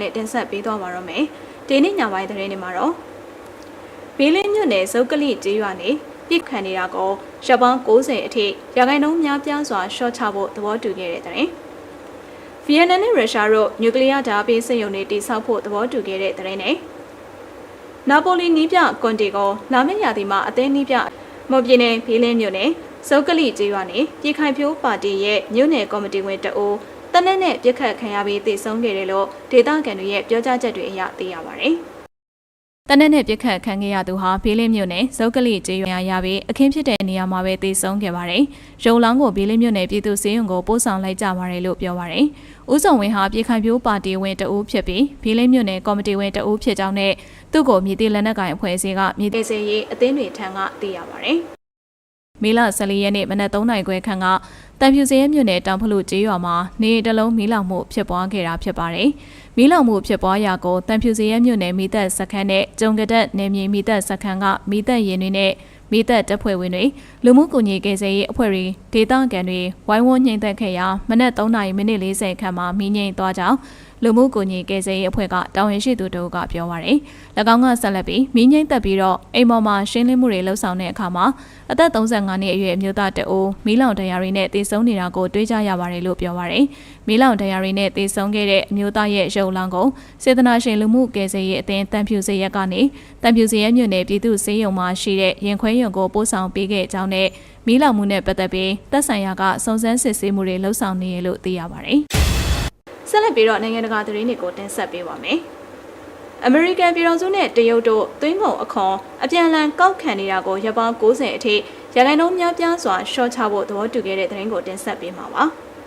လည်းတင်ဆက်ပေးသွားပါတော့မယ်ဒီနေ့ညပိုင်းသတင်းတွေမှာတော့ဘေးလင်းညွတ်နယ်ဇုတ်ကလိကျေးရွာနေပြစ်ခံနေတာကိုရပ်ပေါင်း90အထိရာခိုင်နှုန်းများပြားစွာရှော့ချဖို့သဘောတူခဲ့တဲ့တဲ့ဗီယက်နမ်နဲ့ရုရှားတို့နျူကလ িয়ার ဓာတ်ပေးစစ်ရုံတွေတိစောက်ဖို့သဘောတူခဲ့တဲ့တဲ့နဲ့နာပိုလီနီးပြကွန်တီကိုလာမယ့်ရာသီမှာအသင်းနီးပြမော်ပြည်နယ်ဘေးလင်းမြို့နယ်ဇုတ်ကလိကျေးရွာနေပြည်ခိုင်ဖြိုးပါတီရဲ့မြို့နယ်ကော်မတီဝင်တအိုး တနက်နဲ့ပြစ်ခတ်ခံရပြီးတည်ဆုံးခဲ့တယ်လို့ဒေသခံတွေရဲ့ပြောကြားချက်တွေအရသိရပါတယ်။တနက်နဲ့ပြစ်ခတ်ခံခဲ့ရသူဟာဘေးလင်းမြို့နယ်ဇုတ်ကလိကျေးရွာရပြီးအခင်းဖြစ်တဲ့နေရာမှာပဲတည်ဆုံးခဲ့ပါတယ်။ရုံလောင်းကိုဘေးလင်းမြို့နယ်ပြည်သူ့စေယုံကိုပို့ဆောင်လိုက်ကြပါတယ်လို့ပြောပါတယ်။ဦးစုံဝင်းဟာပြည်ခိုင်ဖြိုးပါတီဝင်တအူးဖြစ်ပြီးဘေးလင်းမြို့နယ်ကော်မတီဝင်တအူးဖြစ်ကြောင်းနဲ့သူ့ကိုမြေတီလက်နက်ကိုင်အဖွဲ့အစည်းကမြေတီစေရေးအသင်းတွေထံကသိရပါတယ်။မေလ14ရက်နေ့မနက်3နာရီခွဲခန့်က တံဖြူစရဲမြို့နယ်တောင်ဖလူကျေးရွာမှာနေတလုံးမီးလောင်မှုဖြစ်ပွားခဲ့တာဖြစ်ပါတယ်။မီးလောင်မှုဖြစ်ပွားရာကိုတံဖြူစရဲမြို့နယ်မိသက်စခန်းနဲ့ကျုံကတက်နယ်မြေမိသက်စခန်းကမိသက်ရင်တွေနဲ့မိသက်တပ်ဖွဲ့ဝင်တွေလူမှုကူညီကိစ္စရေးအဖွဲ့တွေဒေသခံတွေဝိုင်းဝန်းညှိနှိုက်ခဲ့ရာမနက်3နာရီမိနစ်40ခန့်မှာမီးငြိမ်သွားကြောင်း လူမှုကူညီကိစ္စရေးအဖွဲ့ကတာဝန်ရှိသူတို့ကပြောပါရယ်၎င်းကဆက်လက်ပြီးမီးငြိမ်သက်ပြီးတော့အိမ်ပေါ်မှာရှင်းလင်းမှုတွေလှုပ်ဆောင်တဲ့အခါမှာအသက်35နှစ်အရွယ်အမျိုးသားတအိုးမီးလောင်တရားတွေနဲ့တည်ဆုံနေတာကိုတွေးကြရပါတယ်လို့ပြောပါရယ်မီးလောင်တရားတွေနဲ့တည်ဆုံခဲ့တဲ့အမျိုးသားရဲ့ရုပ်လောင်းကိုစေတနာရှင်လူမှုကိစ္စရေးအသင်းတန်ဖြူစေရက်ကနေတန်ဖြူစေရက်မြို့နယ်ပြည်သူ့စေယုံမှာရှိတဲ့ရင်ခွဲရုံကိုပို့ဆောင်ပေးခဲ့ကြောင်းနဲ့မီးလောင်မှုနဲ့ပတ်သက်ပြီးတပ်ဆိုင်ရာကစုံစမ်းစစ်ဆေးမှုတွေလှုပ်ဆောင်နေရလို့သိရပါတယ် ဆက်လက်ပြီးတော့နိုင်ငံတကာသတင်းတွေကိုတင်ဆက်ပေးပါမယ်။အမေရိကန်ပြည်ထောင်စုနဲ့တရုတ်တို့သွင်းကုန်အခွန်အပြန်အလှန်ကောက်ခံနေတာကိုရပ်ပေါင်း90အထိရခိုင်နှုန်းများပြားစွာရှော့ချဖို့သဘောတူခဲ့တဲ့သတင်းကိုတင်ဆက်ပေးမှာပါ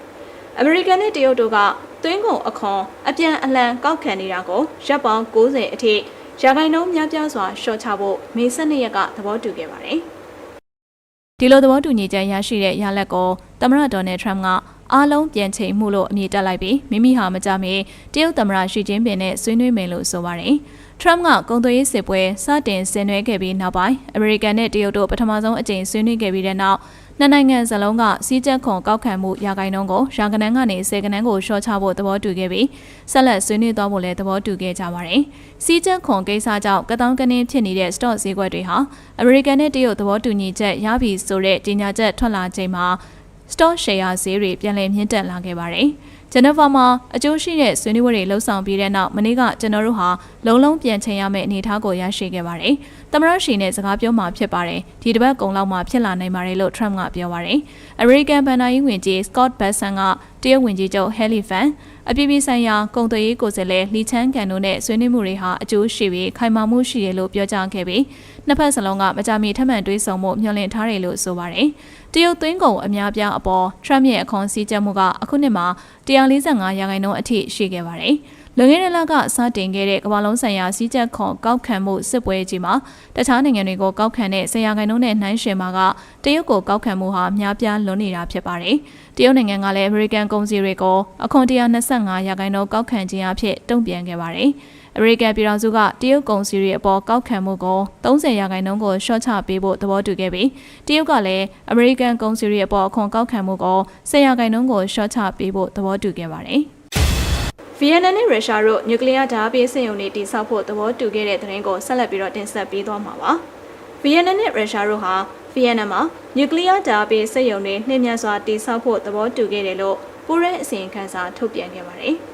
။အမေရိကန်နဲ့တရုတ်တို့ကသွင်းကုန်အခွန်အပြန်အလှန်ကောက်ခံနေတာကိုရပ်ပေါင်း90အထိရခိုင်နှုန်းများပြားစွာရှော့ချဖို့မေ12ရက်ကသဘောတူခဲ့ပါတယ်။ဒီလိုသဘောတူညီချက်ရရှိတဲ့ရလဒ်ကိုသမ္မတဒေါ်နယ်ထရမ့်က အားလုံးပြန်ချိန်မှုလို့အမည်တက်လိုက်ပြီးမိမိဟာမကြမီတရုတ်သမ္မတရှီကျင်းပင်နဲ့ဆွေးနွေးမယ်လို့ဆိုပါတယ်။ထရမ့်ကကုန်သွယ်ရေးစစ်ပွဲစတင်ဆင်နွှဲခဲ့ပြီးနောက်ပိုင်းအမေရိကန်နဲ့တရုတ်တို့ပထမဆုံးအကြိမ်ဆွေးနွေးခဲ့ပြီးတဲ့နောက်နှစ်နိုင်ငံစလုံးကစီးကျက်ခွန်ကောက်ခံမှုရာဂိုင်နှုန်းကိုရာကနန်းကနေဆယ်ကနန်းကိုရှော့ချဖို့သဘောတူခဲ့ပြီးဆက်လက်ဆွေးနွေးသွားဖို့လည်းသဘောတူခဲ့ကြပါတယ်။စီးကျက်ခွန်ကိစ္စကြောင့်ကတောင်းကနင်းဖြစ်နေတဲ့ stock ဈေးကွက်တွေဟာအမေရိကန်နဲ့တရုတ်သဘောတူညီချက်ရပြီဆိုတဲ့ကြေညာချက်ထွက်လာချိန်မှာ stock share ဈေးတွေပြန်လည်မြင့်တက်လာခဲ့ပါတယ်။ဂျနီဗာမှာအကျိုးရှိတဲ့ဆွေးနွေးပွဲတွေလှုပ်ဆောင်ပြီးတဲ့နောက်မနေ့ကကျွန်တော်တို့ဟာလုံလုံးပြန်ချိန်ရမယ့်အနေအထားကိုရရှိခဲ့ပါတယ်။သမရရှိနဲ့စကားပြောမှဖြစ်ပါတယ်။ဒီတစ်ပတ်ကုံလောက်မှဖြစ်လာနိုင်ပါတယ်လို့ Trump ကပြောပါတယ်။ American ဘဏ္ဍာရေးဝန်ကြီး Scott Bessent ကတရုတ်ဝန်ကြီးချုပ် Haley Fan အပြည်ပြည်ဆိုင်ရာကုန်သွယ်ရေးကိုယ်စားလှယ်လီချန်းကန်တို့နဲ့ဆွေးနွေးမှုတွေဟာအကျိုးရှိပြီးခိုင်မာမှုရှိတယ်လို့ပြောကြားခဲ့ပြီးနှစ်ဖက်စလုံးကမကြမီထပ်မံတွေးဆုံမှုမျှော်လင့်ထားတယ်လို့ဆိုပါတယ်။တရုတ်သွင်းကုန်အများပြားအပေါ် Trump ရဲ့အခွန်စည်းကြပ်မှုကအခုနှစ်မှာ145ရာခိုင်နှုန်းအထိရှိခဲ့ပါတယ်။ လွန်ခဲ့တဲ့လကစတင်ခဲ့တဲ့ကမ္ဘာလုံးဆိုင်ရာစီးကျက်ခွန်ကောက်ခံမှုစစ်ပွဲကြီးမှာတခြားနိုင်ငံတွေကိုကောက်ခံတဲ့ဆရာခိုင်နှုန်းနဲ့နှိုင်းယှဉ်မှာကတရုတ်ကိုကောက်ခံမှုဟာများပြားလွန်နေတာဖြစ်ပါတယ်။တရုတ်နိုင်ငံကလည်းအမေရိကန်ကုန်စည်တွေကိုအခွန်125ရာခိုင်နှုန်းကောက်ခံခြင်းအဖြစ်တုံ့ပြန်ခဲ့ပါတယ်။အမေရိကန်ပြည်ထောင်စုကတရုတ်ကုန်စည်တွေအပေါ်ကောက်ခံမှုကို30ရာခိုင်နှုန်းကိုရှော့ချပေးဖို့သဘောတူခဲ့ပြီးတရုတ်ကလည်းအမေရိကန်ကုန်စည်တွေအပေါ်အခွန်ကောက်ခံမှုကို10ရာခိုင်နှုန်းကိုရှော့ချပေးဖို့သဘောတူခဲ့ပါတယ်။ ဗီယက်နမ်နဲ့ရုရှားတို့နျူကလ িয়ার ဓာတ်ပေးစစ်ရုံတွေတည်ဆောက်ဖို့သဘောတူခဲ့တဲ့သတင်းကိုဆက်လက်ပြီးတော့တင်ဆက်ပေးသွားမှာပါ။ဗီယက်နမ်နဲ့ရုရှားတို့ဟာဗီယက်နမ်မှာနျူကလ িয়ার ဓာတ်ပေးစစ်ရုံတွေနှင်းမြတ်စွာတည်ဆောက်ဖို့သဘောတူခဲ့တယ်လို့ပူရဲအစီရင်ခံစာထုတ်ပြန်ခဲ့ပါတယ်။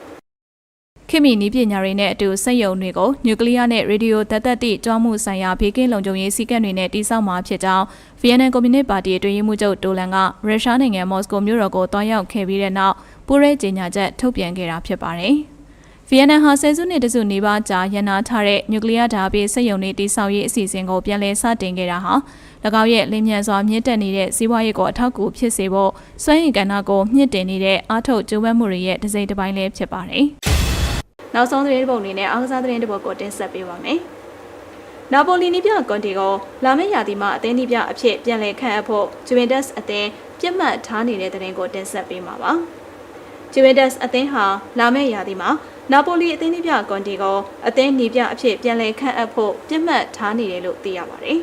ခင်မီနီးပညာတွေနဲ့အတူစက်ယုံတွေကိုနျူကလ িয়ার နဲ့ရေဒီယိုတပ်သက်တိကြွားမှုဆိုင်ရာဘေးကင်းလုံခြုံရေးစည်းကမ်းတွေနဲ့တည်ဆောက်မှာဖြစ်ကြောင်းဗီယက်နမ်ကွန်မြူနစ်ပါတီအတွင်းရေးမှူးချုပ်တိုလန်ကရုရှားနိုင်ငံမော်စကိုမြို့တော်ကိုတွားရောက်ခဲ့ပြီးတဲ့နောက်ပူရဲကြေညာချက်ထုတ်ပြန်ခဲ့တာဖြစ်ပါတယ်။ဗီယက်နမ်ဟာဆယ်စုနှစ်တစုနေပါကြာရန်နာထားတဲ့နျူကလ িয়ার ဓာတ်ပေးစက်ရုံတွေတိစောက်ရေးအစီအစဉ်ကိုပြန်လည်စတင်ခဲ့တာဟာ၎င်းရဲ့လင်းမြန်စွာမြင့်တက်နေတဲ့စီးပွားရေးကိုအထောက်အကူဖြစ်စေဖို့စွမ်းရည်ကဏ္ဍကိုမြင့်တင်နေတဲ့အားထုတ်ကြိုးပမ်းမှုတွေရဲ့တစ်စိတ်တစ်ပိုင်းလည်းဖြစ်ပါတယ်။ နောက်ဆုံးသတင်းတစ်ပုဒ်အနေနဲ့အားကစားသတင်းတစ်ပုဒ်ကိုတင်ဆက်ပေးပါမယ်။နာပိုလီနီပြကွန်တီကိုလာမယ့်ရာသီမှာအသင်းနီပြအဖြစ်ပြန်လည်ခန့်အပ်ဖို့ဂျူဗင်တက်စ်အသင်းပြတ်မှတ်ထားနေတဲ့သတင်းကိုတင်ဆက်ပေးမှာပါ။ဂျူဗင်တက်စ်အသင်းဟာလာမယ့်ရာသီမှာနာပိုလီအသင်းပြကွန်တီကိုအသင်းနီးပြအဖြစ်ပြန်လည်ခန့်အပ်ဖို့ပြတ်မှတ်ထားနေတယ်လို့သိရပါတယ်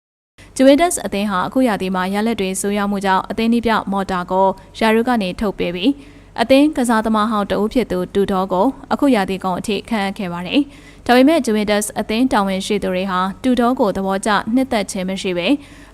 ။ဂျူဗင်တက်စ်အသင်းဟာအခုရာသီမှာရလက်တွေဆိုးရွားမှုကြောင့်အသင်းနီးပြမော်တာကိုယာရုကနေထုတ်ပေးပြီး အသင်းကစားသမားဟောင်းတဦးဖြစ်သူတူတော်ကိုအခုရာသီကုန်အထိခန့်အပ်ခဲ့ပါတယ်။ ဒါပေမဲ့ဂျူဗင်တက်စ်အသင်းတာဝန်ရှိသူတွေဟာတူတော်ကိုသဘောကျနှစ်သက်ခြင်းမရှိပဲ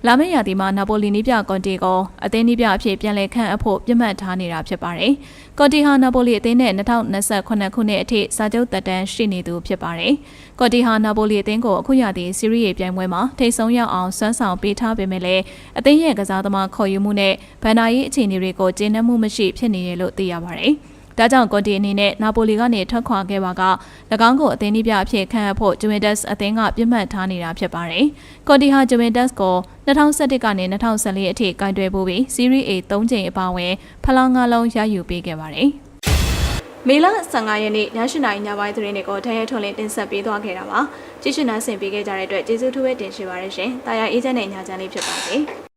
လာမယ့်ရာသီမှာနာပိုလီနီးပြကွန်တီကိုအသင်းနီးပြအဖြစ်ပြန်လည်ခန့်အပ်ဖို့ပြတ်မှတ်ထားနေတာဖြစ်ပါတယ်။ကွန်တီဟာနာပိုလီအသင်းနဲ့2028ခုနှစ်အထိစာချုပ်သက်တမ်းရှိနေသူဖြစ်ပါတယ်။ကွန်တီဟာနာပိုလီအသင်းကိုအခုရာသီစီးရီးရေပြိုင်ပွဲမှာထိပ်ဆုံးရောက်အောင်ဆွမ်းဆောင်ပေးထားပေမဲ့လည်းအသင်းရဲ့ကစားသမားခေါ်ယူမှုနဲ့ဗန်နာရေးအခြေအနေတွေကိုကျင်းနှမှုမရှိဖြစ်နေတယ်လို့သိရပါတယ်။ ဒါကြောင့်ကွန်တီအနေနဲ့နာပိုလီကနေထွက်ခွာခဲ့ပါက၎င်းကိုအသင်းနည်းပြအဖြစ်ခန့်အပ်ဖို့ဂျူဗင်တက်စ်အသင်းကပြစ်မှတ်ထားနေတာဖြစ်ပါတယ်။ကွန်တီဟာဂျူဗင်တက်စ်ကို2011ကနေ2014အထိကင်တွယ်ပို့ပြီးစီးရီး A 3ချိန်အပါအဝင်ဖလား၅လုံးရယူပေးခဲ့ပါတယ်။မေလ15ရက်နေ့ည7:00နာရီညပိုင်းသတင်းတွေကိုထရဲထွန်လင်းတင်ဆက်ပေးသွားခဲ့တာပါ။ကြည့်ရှုနားဆင်ပေးခဲ့ကြတဲ့အတွက်ကျေးဇူးထူးပဲတင်ရှိပါရရှင်။တာယာအေးချမ်းတဲ့ညချမ်းလေးဖြစ်ပါစေ။